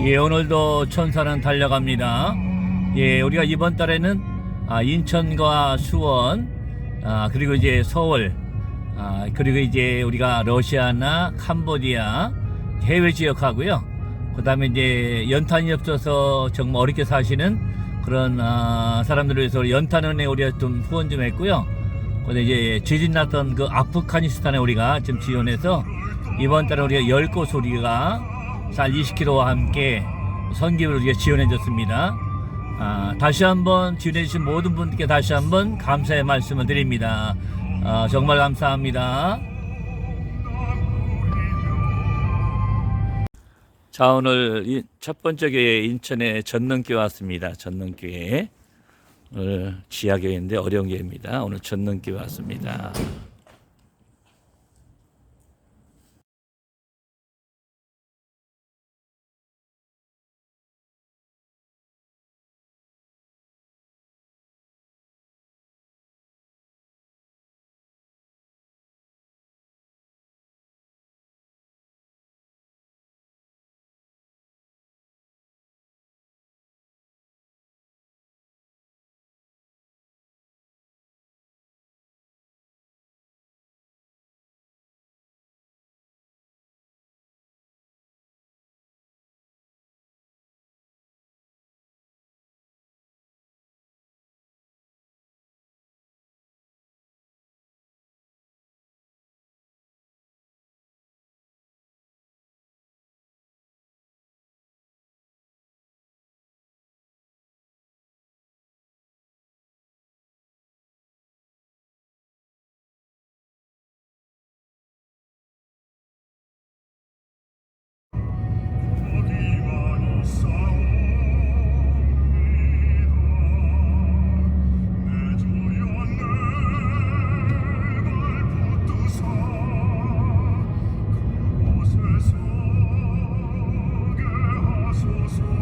예, 오늘도 천사는 달려갑니다. 예, 우리가 이번 달에는 아, 인천과 수원, 아, 그리고 이제 서울, 아, 그리고 이제 우리가 러시아나 캄보디아 해외 지역 하고요. 그 다음에 이제 연탄이 없어서 정말 어렵게 사시는 그런 아, 사람들을 위해서 연탄은에 우리가 좀 후원 좀 했고요. 근데 이제 지진 났던 그 아프가니스탄에 우리가 지금 지원해서 이번 달에 우리가 10곳 우리가 쌀 20kg와 함께 선기를 우리가 지원해 줬습니다. 아, 다시 한번 지원해 주신 모든 분들께 다시 한번 감사의 말씀을 드립니다. 아, 정말 감사합니다. 자 오늘 이첫 번째 교회 인천의 전능교회 왔습니다. 전능교회 오늘 지하교회인데 어려운 교회입니다. 오늘 전능교회 왔습니다. Thanks.